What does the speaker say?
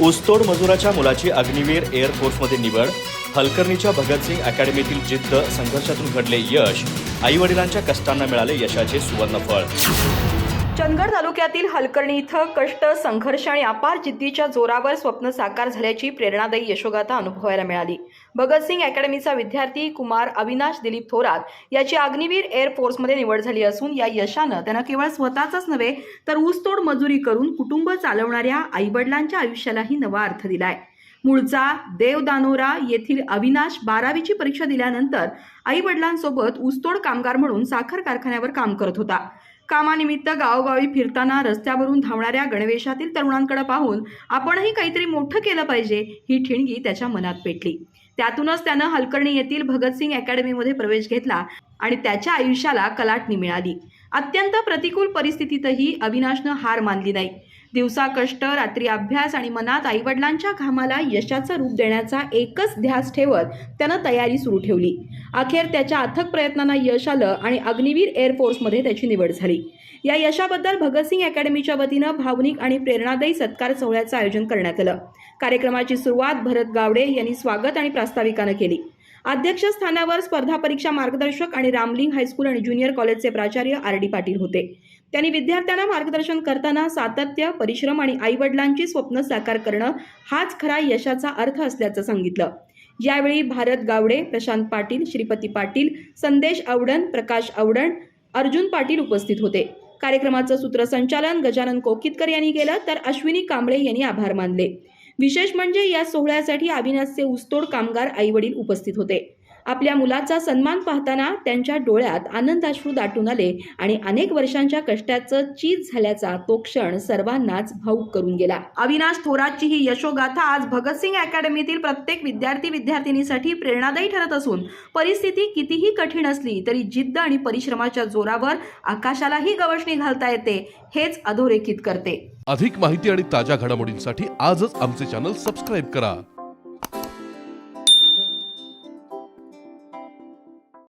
ऊसतोड मजुराच्या मुलाची अग्निवीर एअरफोर्समध्ये निवड हलकर्णीच्या भगतसिंग अकॅडमीतील जिद्द संघर्षातून घडले यश आईवडिलांच्या कष्टांना मिळाले यशाचे सुवर्णफळ चंदगड तालुक्यातील हलकर्णी इथं कष्ट संघर्ष आणि अपार जिद्दीच्या जोरावर स्वप्न साकार झाल्याची प्रेरणादायी यशोगाथा अनुभवायला मिळाली. भगतसिंग अकॅडमीचा विद्यार्थी कुमार अविनाश दिलीप थोरात याची अग्निवीर एअरफोर्समध्ये निवड झाली असून या यशानं त्यानं केवळ स्वतःचाच नव्हे तर ऊसतोड मजुरी करून कुटुंब चालवणाऱ्या आईवडिलांच्या आयुष्यालाही नवा अर्थ दिलाय. मूळचा देवदानोरा येथील अविनाश बारावीची परीक्षा दिल्यानंतर आई वडिलांसोबत ऊसतोड कामगार म्हणून साखर कारखान्यावर काम करत होता. कामानिमित्त गावोगावी फिरताना रस्त्यावरून धावणाऱ्या गणवेशातील तरुणांकडे पाहून आपणही काहीतरी मोठं केलं पाहिजे ही ठिणगी त्याच्या मनात पेटली. त्यातूनच त्यानं हलकर्णी येथील भगतसिंग अकॅडमीमध्ये प्रवेश घेतला आणि त्याच्या आयुष्याला कलाटणी मिळाली. अत्यंत प्रतिकूल परिस्थितीतही अविनाशनं हार मानली नाही. दिवसा कष्ट रात्री अभ्यास आणि मनात आईवडिलांच्या घामाला यशाचं रूप देण्याचा एकच ध्यास ठेवत त्यानं तयारी सुरू ठेवली. अखेर त्याच्या अथक प्रयत्नांना यश आलं आणि अग्निवीर एअरफोर्समध्ये त्याची निवड झाली. या यशाबद्दल भगतसिंग अकॅडमीच्या वतीनं भावनिक आणि प्रेरणादायी सत्कार सोहळ्याचं आयोजन करण्यात आलं. कार्यक्रमाची सुरुवात भरत गावडे यांनी स्वागत आणि प्रास्ताविकानं केली. अध्यक्षस्थानावर स्पर्धा परीक्षा मार्गदर्शक आणि रामलिंग हायस्कूल आणि ज्युनियर कॉलेजचे प्राचार्य आर डी पाटील होते. त्यांनी विद्यार्थ्यांना मार्गदर्शन करताना सातत्य परिश्रम आणि आईवडिलांची स्वप्न साकार करणं हाच खरा यशाचा अर्थ असल्याचं सांगितलं. यावेळी भारत गावडे प्रशांत पाटील श्रीपती पाटील संदेश आवडण प्रकाश आवडण अर्जुन पाटील उपस्थित होते. कार्यक्रमाचं सूत्रसंचालन गजानन कोकितकर यांनी केलं तर अश्विनी कांबळे यांनी आभार मानले. विशेष म्हणजे या सोहळ्यासाठी अविनाशचे ऊसतोड कामगार आईवडील उपस्थित होते. आपल्या मुलाचा सन्मान पाहताना त्यांच्या डोळ्यात आनंदाश्रू दाटून आले आणि अनेक वर्षांच्या कष्टाचं चीज झाल्याचा तो क्षण सर्वांनाच भाऊक करून गेला. अविनाश थोरातची ही यशोगाथा आज भगतसिंग अकॅडमीतील प्रत्येक विद्यार्थी विद्यार्थिनीसाठी प्रेरणादायी ठरत असून परिस्थिती कितीही कठीण असली तरी जिद्द आणि परिश्रमाच्या जोरावर आकाशालाही गवसणी घालता येते हेच अधोरेखित करते. अधिक माहिती आणि ताज्या घडामोडींसाठी आजच आमचे चॅनल सबस्क्राईब करा.